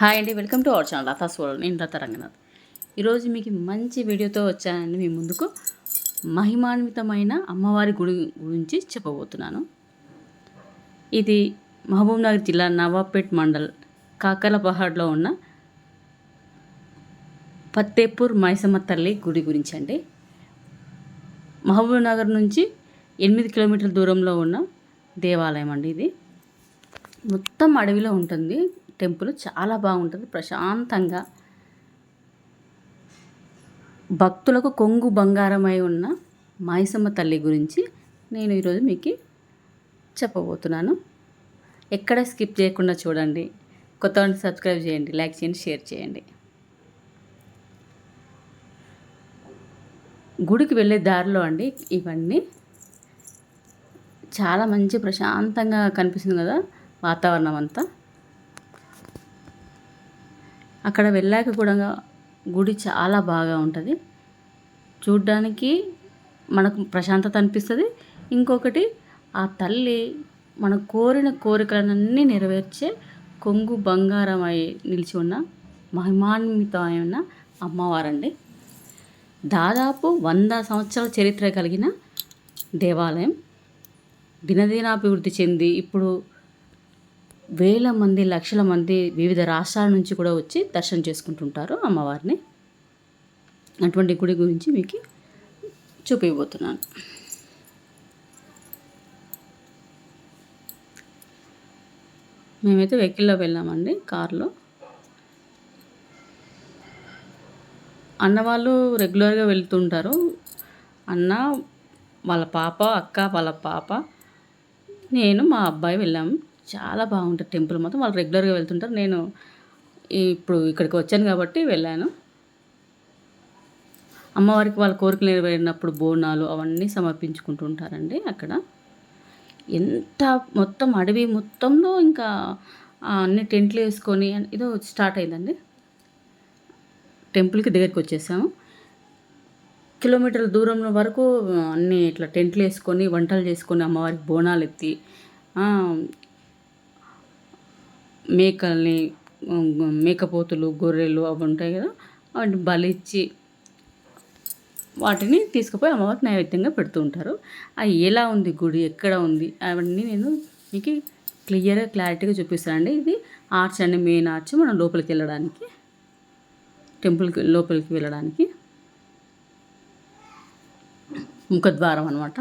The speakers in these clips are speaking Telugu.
హాయ్ అండి welcome to our channel Latha's soul. నేను లత రంగనాథ్. ఈరోజు మీకు మంచి వీడియోతో వచ్చానండి మీ ముందుకు మహిమాన్వితమైన అమ్మవారి గుడి గురించి చెప్పబోతున్నాను. ఇది మహబూబ్నగర్ జిల్లా నవాబ్పేట్ మండల్ కాకలపహాడ్లో ఉన్న ఫత్తేపూర్ మైసమ్మ తల్లి గుడి గురించి అండి. మహబూబ్నగర్ నుంచి ఎనిమిది కిలోమీటర్ల దూరంలో ఉన్న దేవాలయం అండి ఇది. మొత్తం అడవిలో ఉంటుంది. టెంపుల్ చాలా బాగుంటుంది. ప్రశాంతంగా భక్తులకు కొంగు బంగారమై ఉన్న మైసమ్మ తల్లి గురించి నేను ఈరోజు మీకు చెప్పబోతున్నాను. ఎక్కడ స్కిప్ చేయకుండా చూడండి. కొత్త వాళ్ళని సబ్స్క్రైబ్ చేయండి లైక్ చేయండి షేర్ చేయండి. గుడికి వెళ్ళే దారిలో అండి ఇవన్నీ. చాలా మంచి ప్రశాంతంగా కనిపిస్తుంది కదా వాతావరణం అంతా. అక్కడ వెళ్ళాక కూడా గుడి చాలా బాగా ఉంటుంది. చూడ్డానికి మనకు ప్రశాంతత అనిపిస్తుంది. ఇంకొకటి ఆ తల్లి మన కోరిన కోరికలన్నీ నెరవేర్చే కొంగు బంగారం అయి నిలిచి ఉన్న మహిమాన్వితమైన అమ్మవారండి. దాదాపు వంద సంవత్సరాల చరిత్ర కలిగిన దేవాలయం. దినదినాభివృద్ధి చెంది ఇప్పుడు వేల మంది లక్షల మంది వివిధ రాష్ట్రాల నుంచి కూడా వచ్చి దర్శనం చేసుకుంటుంటారు అమ్మవారిని. అటువంటి గుడి గురించి మీకు చూపించబోతున్నాను మేమైతే వెహికల్లో వెళ్ళామండి కారులో. అన్న వాళ్ళు రెగ్యులర్గా వెళ్తుంటారు. అన్న వాళ్ళ పాప అక్క వాళ్ళ పాప నేను మా అబ్బాయి వెళ్ళాము చాలా బాగుంటుంది టెంపుల్ మొత్తం వాళ్ళు రెగ్యులర్గా వెళ్తుంటారు. నేను ఇప్పుడు ఇక్కడికి వచ్చాను కాబట్టి వెళ్ళాను. అమ్మవారికి వాళ్ళ కోరికలు నెరవేరినప్పుడు బోనాలు అవన్నీ సమర్పించుకుంటూ ఉంటారండి అక్కడ. ఎంత మొత్తం అడవి మొత్తంలో ఇంకా అన్ని టెంట్లు వేసుకొని ఇదో స్టార్ట్ అయిందండి. టెంపుల్కి దగ్గరికి వచ్చేసాము. కిలోమీటర్ల దూరం వరకు అన్నీ ఇట్లా టెంట్లు వేసుకొని వంటలు చేసుకొని అమ్మవారికి బోనాలు ఎత్తి మేకల్ని మేకపోతులు గొర్రెలు అవి ఉంటాయి కదా వాటిని బలిచ్చి వాటిని తీసుకుపోయి అమ్మవారికి నైవేద్యంగా పెడుతూ ఉంటారు. అది ఎలా ఉంది గుడి? ఎక్కడ ఉంది? అవన్నీ నేను మీకు క్లియర్గా క్లారిటీగా చూపిస్తానండి. ఇది ఆర్చ్ అండి మెయిన్ ఆర్చ్. మనం లోపలికి వెళ్ళడానికి టెంపుల్కి లోపలికి వెళ్ళడానికి ముఖద్వారం అనమాట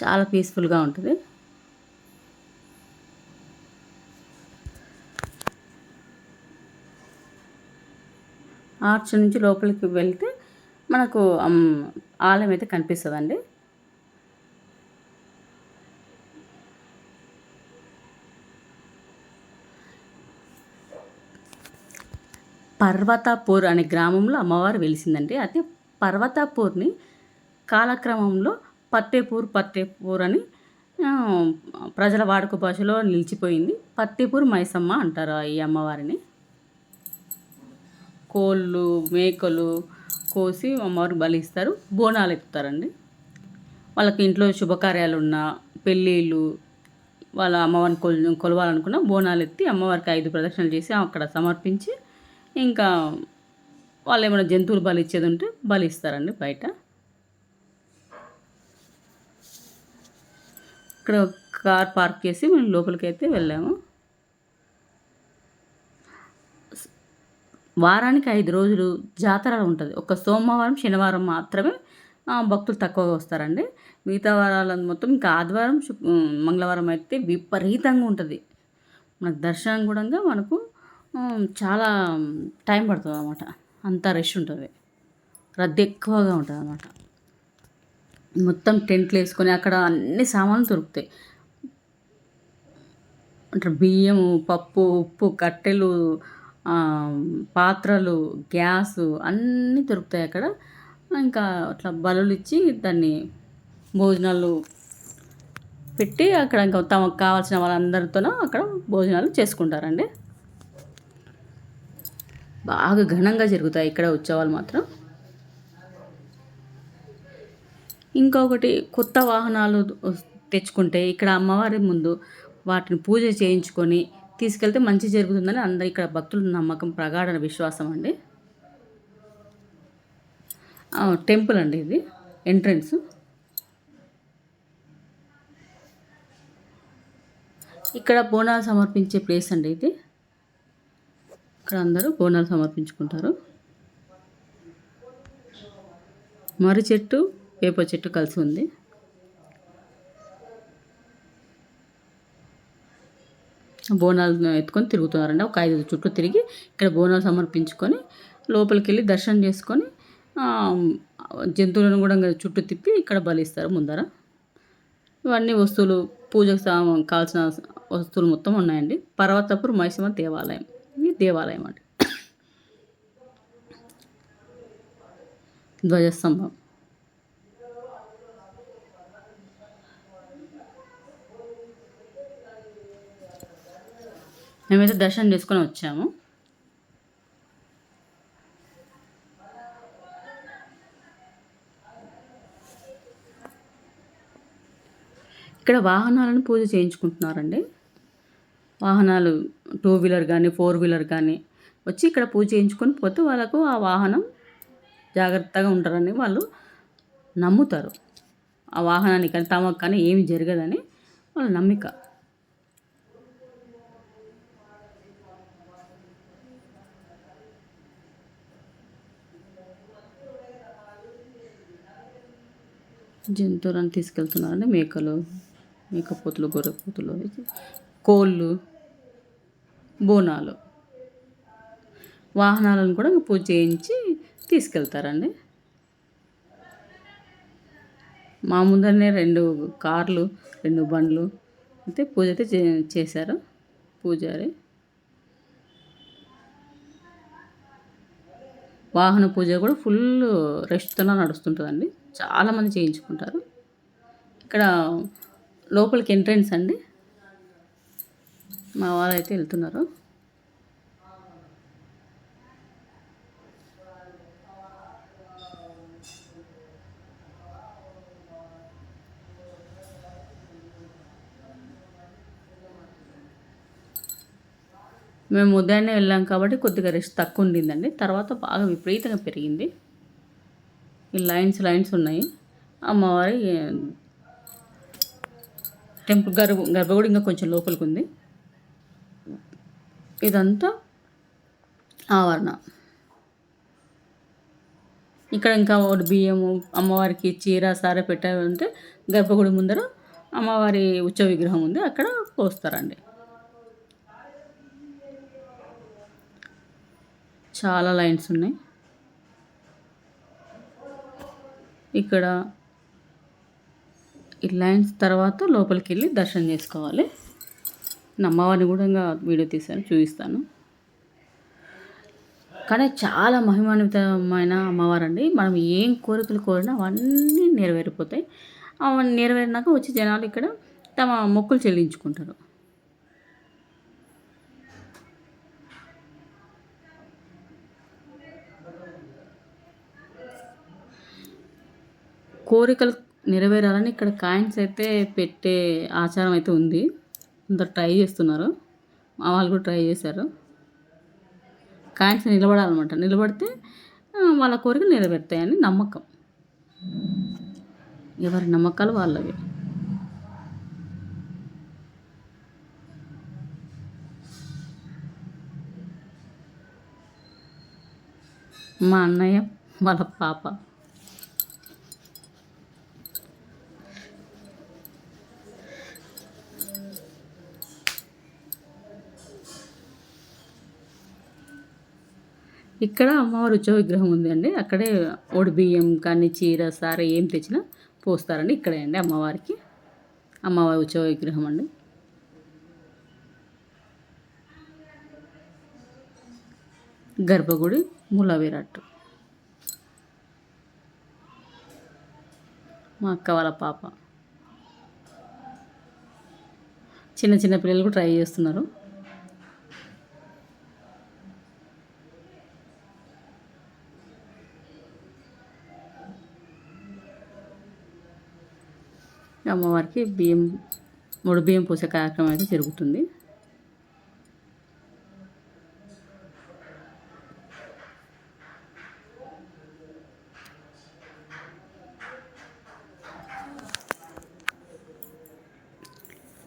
చాలా పీస్ఫుల్గా ఉంటుంది. ఆర్చ్ నుంచి లోపలికి వెళ్తే మనకు ఆలయం అయితే కనిపిస్తుందండి. పర్వతాపూర్ అనే గ్రామంలో అమ్మవారు వెలిసిందండి. అయితే పర్వతాపూర్ని కాలక్రమంలో పట్టేపూర్ పత్తేపూర్ అని ప్రజల వాడుక భాషలో నిలిచిపోయింది. పత్తేపూర్ మైసమ్మ అంటారు ఈ అమ్మవారిని. కోళ్ళు మేకలు కోసి అమ్మవారికి బలిస్తారు. బోనాలు ఎత్తుతారండి. వాళ్ళకి ఇంట్లో శుభకార్యాలు ఉన్న పెళ్ళిళ్ళు వాళ్ళ అమ్మవారిని కొల్ కొలవాలనుకున్న బోనాలు ఎత్తి అమ్మవారికి ఐదు ప్రదక్షిణలు చేసి అక్కడ సమర్పించి ఇంకా వాళ్ళు ఏమైనా జంతువులు బలి ఇచ్చేది ఉంటే బలి ఇస్తారండి బయట. ఇక్కడ కార్ పార్క్ చేసి మేము లోపలికి అయితే వెళ్ళాము. వారానికి ఐదు రోజులు జాతర ఉంటుంది. ఒక సోమవారం శనివారం మాత్రమే భక్తులు తక్కువగా వస్తారండి. మిగతా వారాల మొత్తం ఇంకా ఆదివారం మంగళవారం అయితే విపరీతంగా ఉంటుంది. మనకు దర్శనం కూడా మనకు చాలా టైం పడుతుంది అనమాట అంత రష్ ఉంటుంది. రద్దీ ఎక్కువగా ఉంటుంది అనమాట మొత్తం టెంట్లు వేసుకొని అక్కడ అన్ని సామాన్లు దొరుకుతాయి. అంటే బియ్యము పప్పు ఉప్పు కట్టెలు పాత్రలు గ్యాస్ అన్నీ దొరుకుతాయి అక్కడ. ఇంకా అట్లా బలులు ఇచ్చి దాన్ని భోజనాలు పెట్టి అక్కడ ఇంకా తమకు కావాల్సిన వాళ్ళందరితోనూ అక్కడ భోజనాలు చేసుకుంటారండి. బాగా ఘనంగా జరుగుతాయి ఇక్కడ ఉత్సవాలు మాత్రం. ఇంకొకటి కొత్త వాహనాలు తెచ్చుకుంటే ఇక్కడ అమ్మవారి ముందు వాటిని పూజ చేయించుకొని తీసుకెళ్తే మంచి జరుగుతుందని అందరు ఇక్కడ భక్తుల నమ్మకం ప్రగాఢ విశ్వాసం అండి. టెంపుల్ అండి ఇది ఎంట్రన్స్. ఇక్కడ బోనాలు సమర్పించే ప్లేస్ అండి ఇది. ఇక్కడ అందరూ బోనాలు సమర్పించుకుంటారు. మర్రి చెట్టు వేప చెట్టు కలిసి ఉంది. బోనాలు ఎత్తుకొని తిరుగుతున్నారండి. ఒక ఐదు చుట్టూ తిరిగి ఇక్కడ బోనాలు సమర్పించుకొని లోపలికి వెళ్ళి దర్శనం చేసుకొని జంతువులను కూడా చుట్టూ తిప్పి ఇక్కడ బలిస్తారు ముందర. ఇవన్నీ వస్తువులు పూజకు కావాల్సిన వస్తువులు మొత్తం ఉన్నాయండి. పర్వతపురు మైసమ్మ దేవాలయం. ఇది దేవాలయం అండి. ధ్వజస్తంభం. మేమైతే దర్శనం చేసుకొని వచ్చాము. ఇక్కడ వాహనాలను పూజ చేయించుకుంటున్నారండి. వాహనాలు టూ వీలర్ కానీ ఫోర్ వీలర్ కానీ వచ్చి ఇక్కడ పూజ చేయించుకొని పోతే వాళ్ళకు ఆ వాహనం జాగ్రత్తగా ఉంటారని వాళ్ళు నమ్ముతారు. ఆ వాహనానికి కానీ తమకు కానీ ఏమి జరగదని వాళ్ళ నమ్మిక. జంతువులను తీసుకెళ్తున్నారండి. మేకలు మేకపోతులు గొర్రెపోతులు కోళ్ళు బోనాలు వాహనాలను కూడా పూజ చేయించి తీసుకెళ్తారండి. మా ముందరనే రెండు కార్లు రెండు బండ్లు అయితే పూజ అయితే చే చేశారు. పూజారి. వాహన పూజ కూడా ఫుల్ రెస్ట్తో నడుస్తుంటుందండి. చాలామంది చేయించుకుంటారు. ఇక్కడ లోపలికి ఎంట్రెన్స్ అండి. మా వారు అయితే వెళ్తున్నారు. మేము ఉదయాన్నే వెళ్ళాం కాబట్టి కొద్దిగా రెస్ట్ తక్కువ ఉండిందండి. తర్వాత బాగా విపరీతంగా పెరిగింది. ఈ లైన్స్ లైన్స్ ఉన్నాయి. అమ్మవారి టెంపుల్ గర్భ గర్భగుడి ఇంకా కొంచెం లోపలికి ఉంది ఇదంతా ఆవరణ. ఇక్కడ ఇంకా ఒకటి బియ్యము అమ్మవారికి చీర సార పెట్టాలంటే గర్భగుడి ముందర అమ్మవారి ఉత్సవ విగ్రహం ఉంది. అక్కడ పోస్తారండి. చాలా లైన్స్ ఉన్నాయి. ఇక్కడ ఈ లైన్స్ తర్వాత లోపలికి వెళ్ళి దర్శనం చేసుకోవాలి. అమ్మవారిని కూడా వీడియో తీసాను చూపిస్తాను. కానీ చాలా మహిమాన్వితమైన అమ్మవారు అండి మనం ఏం కోరికలు కోరినా అవన్నీ నెరవేరిపోతాయి. అవన్నీ నెరవేరినాక వచ్చి జనాలు ఇక్కడ తమ మొక్కులు చెల్లించుకుంటారు. కోరికలు నెరవేరాలని ఇక్కడ కాయిన్స్ అయితే పెట్టే ఆచారం అయితే ఉంది. అందరు ట్రై చేస్తున్నారు. మా వాళ్ళు కూడా ట్రై చేశారు. కాయిన్స్ నిలబడాలన్నమాట. నిలబడితే వాళ్ళ కోరికలు నెరవేరుతాయని నమ్మకం. ఎవరి నమ్మకాలు వాళ్ళవి. మా అన్నయ్య వాళ్ళ పాప. ఇక్కడ అమ్మవారి ఉత్సవ విగ్రహం ఉంది అండి అక్కడే ఒడి బియ్యం కానీ చీర సార ఏం తెచ్చినా పోస్తారండి. ఇక్కడే అండి అమ్మవారికి. అమ్మవారి ఉత్సవ విగ్రహం అండి. గర్భగుడి మూల విరాట్ మా అక్క వాళ్ళ పాప. చిన్న చిన్న పిల్లలు కూడా ట్రై చేస్తున్నారు. అమ్మవారికి బియ్యం మూడు బియ్యం పూసే కార్యక్రమం అయితే జరుగుతుంది.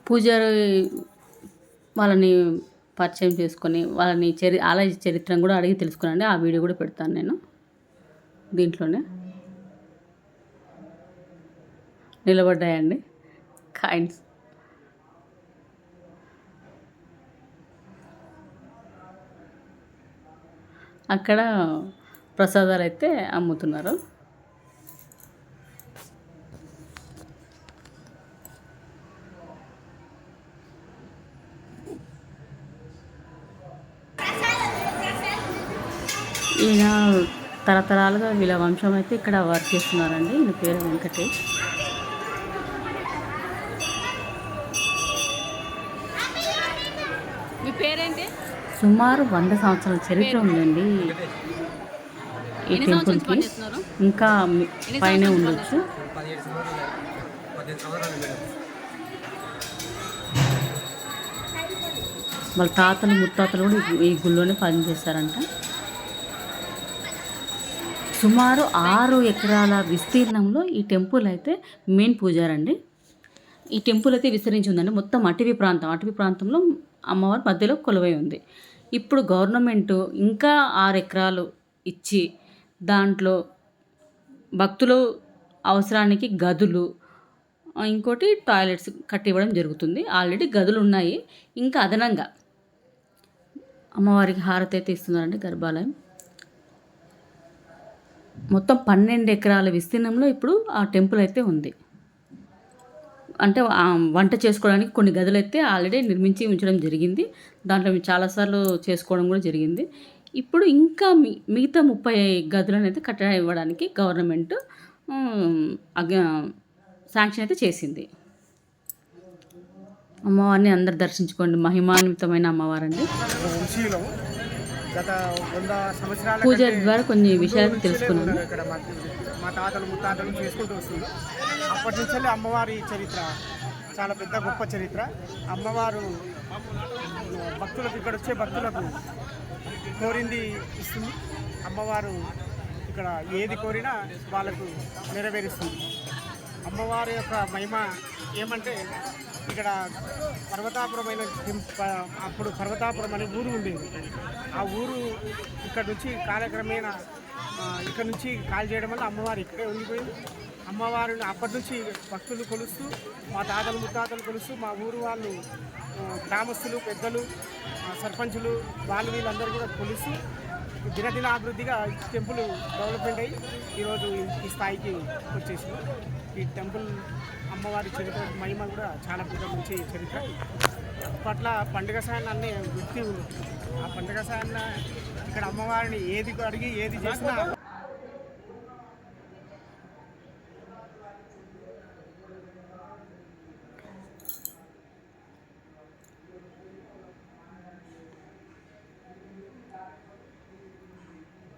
పూజారి వాళ్ళని పరిచయం చేసుకొని వాళ్ళని చరి వాళ్ళ చరిత్రను కూడా అడిగి తెలుసుకున్నాండి ఆ వీడియో కూడా పెడతాను నేను దీంట్లోనే. నిలబడ్డాయండి. కాయిన్స్ అక్కడ ప్రసాదాలు అయితే అమ్ముతున్నారు. ఈయన తరతరాలుగా వీళ్ళ వంశం అయితే ఇక్కడ వర్క్ చేస్తున్నారండి. ఈయన పేరు వెంకటేష్ మీ పేరేంటి సుమారు వంద సంవత్సరాల చరిత్ర ఉందండి ఈ ఎన్ని సంవత్సరాలు టెంపుల్కి పనిచేస్తున్నారు? ఇంకా పైనే ఉండొచ్చు. వాళ్ళ తాతలు ముత్తాతలు కూడా ఈ- ఈ గుళ్ళోనే పనిచేస్తారంట సుమారు ఆరు ఎకరాల విస్తీర్ణంలో ఈ టెంపుల్ అయితే మెయిన్ పూజారండి. ఈ టెంపుల్ అయితే విస్తరించి ఉందండి. మొత్తం అటవీ ప్రాంతం అటవీ ప్రాంతంలో అమ్మవారి మధ్యలో కొలువై ఉంది. ఇప్పుడు గవర్నమెంట్ ఇంకా ఆరు ఎకరాలు ఇచ్చి దాంట్లో భక్తులు అవసరానికి గదులు ఇంకోటి టాయిలెట్స్ కట్టి ఇవ్వడం జరుగుతుంది. ఆల్రెడీ గదులు ఉన్నాయి. ఇంకా అదనంగా అమ్మవారికి హారతి అయితే ఇస్తున్నారండి గర్భాలయం. మొత్తం పన్నెండు ఎకరాల విస్తీర్ణంలో ఇప్పుడు ఆ టెంపుల్ అయితే ఉంది. అంటే వంట చేసుకోవడానికి కొన్ని గదులు అయితే ఆల్రెడీ నిర్మించి ఉంచడం జరిగింది. దాంట్లో మేము చాలాసార్లు చేసుకోవడం కూడా జరిగింది. ఇప్పుడు ఇంకా మి మిగతా ముప్పై గదులను అయితే కట్ట ఇవ్వడానికి గవర్నమెంట్ శాంక్షన్ అయితే చేసింది. అమ్మవారిని అందరు దర్శించుకోండి. మహిమాన్వితమైన అమ్మవారండి. పూజారి ద్వారా కొన్ని విషయాలు తెలుసుకున్నాను. మా తాతలు ముత్తాతలు చేసుకుంటూ వస్తుంది అప్పటి నుంచి అమ్మవారి చరిత్ర చాలా పెద్ద గొప్ప చరిత్ర. అమ్మవారు భక్తులకు ఇక్కడ వచ్చే భక్తులకు కోరింది ఇస్తుంది. అమ్మవారు ఇక్కడ ఏది కోరినా వాళ్ళకు నెరవేరుస్తుంది. అమ్మవారి యొక్క మహిమ ఏమంటే ఇక్కడ పర్వతాపురమైన అప్పుడు పర్వతాపురం అనే ఊరు ఉండేది. ఆ ఊరు ఇక్కడ నుంచి కాలక్రమేణా ఇక్కడ నుంచి కాల్ చేయడం వల్ల అమ్మవారు ఇక్కడే ఉండిపోయింది. అమ్మవారిని అప్పటి నుంచి భక్తులు కొలుస్తూ మా తాతలు ముత్తాతలు కొలుస్తూ మా ఊరు వాళ్ళు గ్రామస్తులు పెద్దలు సర్పంచులు వాళ్ళు వీళ్ళందరూ కూడా కొలుస్తూ దినదిన అభివృద్ధిగా ఈ టెంపుల్ డెవలప్మెంట్ అయ్యి ఈరోజు ఈ- ఈ స్థాయికి వచ్చేసింది. ఈ టెంపుల్ అమ్మవారి చరిత్ర మహిమ కూడా చాలా పెద్ద మంచి చరిత్ర. అప్పట్లో పండుగ సాయన్న అనే వ్యక్తి ఆ పండుగ సాయన్న ఇక్కడ అమ్మవారిని ఏది అడిగి ఏది చేసినా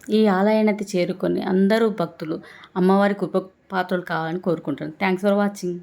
ఈ ఆలయాన్ని అయితే చేరుకొని అందరూ భక్తులు అమ్మవారికి ఉప పాత్రలు కావాలని కోరుకుంటున్నాను థ్యాంక్స్ ఫర్ వాచింగ్